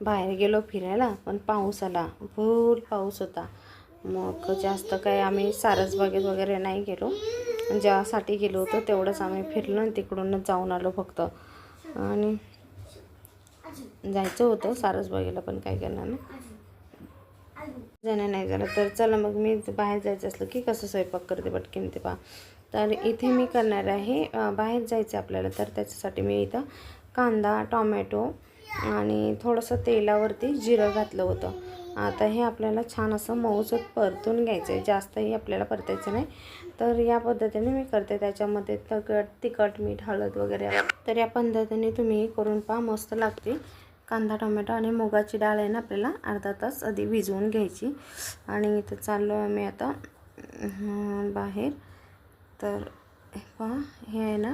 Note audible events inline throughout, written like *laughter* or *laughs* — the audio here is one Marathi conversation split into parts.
बाहेर गेलो फिरायला पण पाऊस आला. भूल पाऊस होता. मग जास्त काय आम्ही सारसबागेत वगैरे नाही गेलो. ज्यासाठी गेलो होतो तेवढंच आम्ही फिरलो आणि तिकडूनच जाऊन आलो फक्त. आणि जायचं होतं सारसबागेला पण काय करणार ना जाणं नाही झालं. तर चला मग मी बाहेर जायचं असलं की कसं स्वयंपाक करते पटकन ते पहा. तर इथे मी करणार आहे बाहेर जायचं आपल्याला तर त्याच्यासाठी मी इथं कांदा टॉमॅटो आणि थोडंसं तेलावरती जिरं घातलं होतं. आता हे आपल्याला छान असं मऊसत परतून घ्यायचं आहे जास्तही आपल्याला परतायचं नाही. तर या पद्धतीने मी करते. त्याच्यामध्ये तगट तिखट मीठ हळद वगैरे तर या पद्धतीने तुम्ही करून पहा. मस्त लागते. कांदा टोमॅटो आणि मुगाची डाळ आहे ना आपल्याला. अर्धा तास आधी भिजवून घ्यायची. आणि इथं चाललो आहे मी आता बाहेर. तर पहा हे आहे ना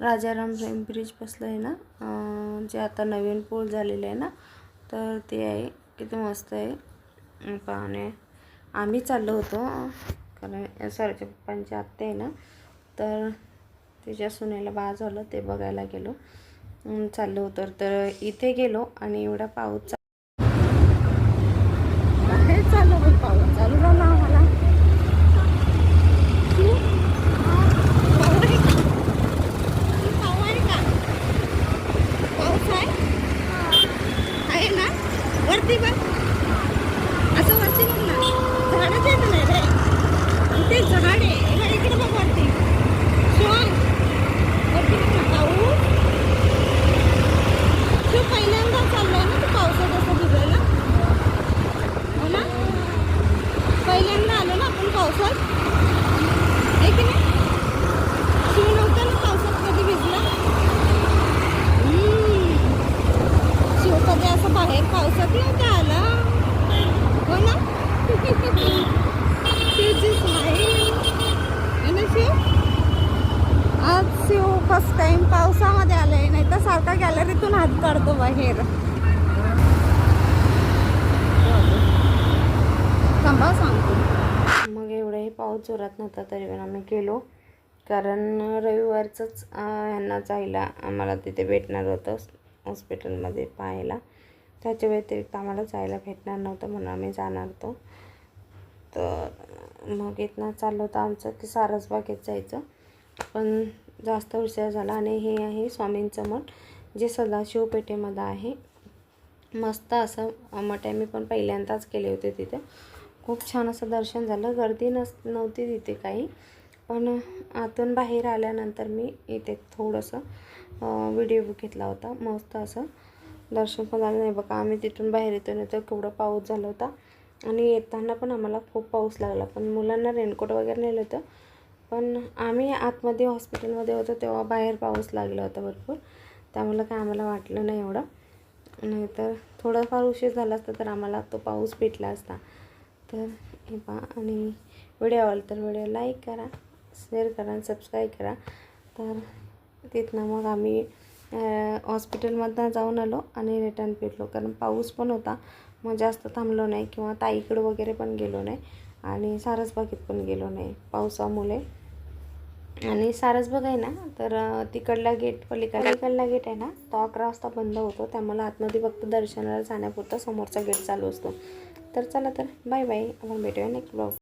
राजाराम प्रेम ब्रिज बसलं आहे ना जे आता नवीन पूल झालेलं आहे ना तर ते आहे किती मस्त आहे. पाहणे आम्ही चाललो होतो कारण सरच्या पप्पांची आत्ते आहे ना तर तिच्या सुनेला बाळ झालं ते बघायला गेलो. चाललो होतो तर इथे गेलो आणि एवढा पाऊस चा- बाहेर चाललो पण पाऊस चालू झाला आम्हाला पाऊस आहे आहे ना वरती बघ असं वरती बघ ना झाडच येत नाही रे आणि ते झाड आहे हे इकडे बघ वरती शिवम वरती बघ ना पाऊस शिव पहिल्यांदा चाललाय ना तू पावसात असं भिजायला हो ना पहिल्यांदा आलो ना आपण पावसात? आहे की नाही? शिव नव्हता ना पावसात कधी भिजला? शिव कधी असं बाहेर पावसात नव्हता आला. हो ना? *laughs* शिवची स्माईल ना शिव? आज शिव फर्स्ट टाइम पावसामध्ये आलाय नाही तर सारखा गॅलरीतून हात काढतो बाहेर. थांबा सांग जोरात नव्हता तरी पण आम्ही गेलो. कारण रविवारचंच ह्यांना जायला आम्हाला तिथे भेटणार होतं हॉस्पिटलमध्ये पाहायला. त्याच्या व्यतिरिक्त आम्हाला जायला भेटणार नव्हतं म्हणून आम्ही जाणार होतो. तर मग इथनं चाललं होतं आमचं की सारसबागेत जायचं. पण जास्त उशीर झाला आणि हे आहे स्वामींचं मठ जे सदाशिवपेठेमध्ये आहे. मस्त असं मठ आहे मी पण पहिल्यांदाच केले होते तिथे. खूप छान असं दर्शन झालं. गर्दी नस नव्हती तिथे काही. पण आतून बाहेर आल्यानंतर मी इथे थोडंसं व्हिडिओ घेतला होता. मस्त असं दर्शन पण झालं. नाही बघा आम्ही तिथून बाहेर येतो नाही तर केवढा पाऊस झाला होता. आणि येताना पण आम्हाला खूप पाऊस लागला. पण मुलांना रेनकोट वगैरे नेलं होतं. पण आम्ही आतमध्ये हॉस्पिटलमध्ये होतो तेव्हा बाहेर पाऊस लागला होता भरपूर. त्यामुळे काय आम्हाला वाटलं नाही एवढं. नाहीतर थोडंफार उशीर झाला असता तर आम्हाला तो पाऊस भेटला असता. तर हे पहा. आणि व्हिडिओ आवडला तर व्हिडिओ लाईक करा शेअर करा आणि सबस्क्राईब करा. तर तिथनं मग आम्ही हॉस्पिटलमधनं जाऊन आलो आणि रिटर्न फिरलो कारण पाऊस पण होता. मग जास्त थांबलो नाही किंवा ताईकडं वगैरे पण गेलो नाही. आणि सारसबागेत पण गेलो नाही पावसामुळे. आणि सारसबाग आहे ना तर तिकडला गेट पलीकडला पलीकडला गेट आहे ना तो अकरा वाजता बंद होतो. त्यामुळे आतमध्ये फक्त दर्शनाला जाण्यापुरता समोरचा गेट चालू असतो. तर चला तर बाय बाय आपण भेटूया नेक्स्ट ब्लॉग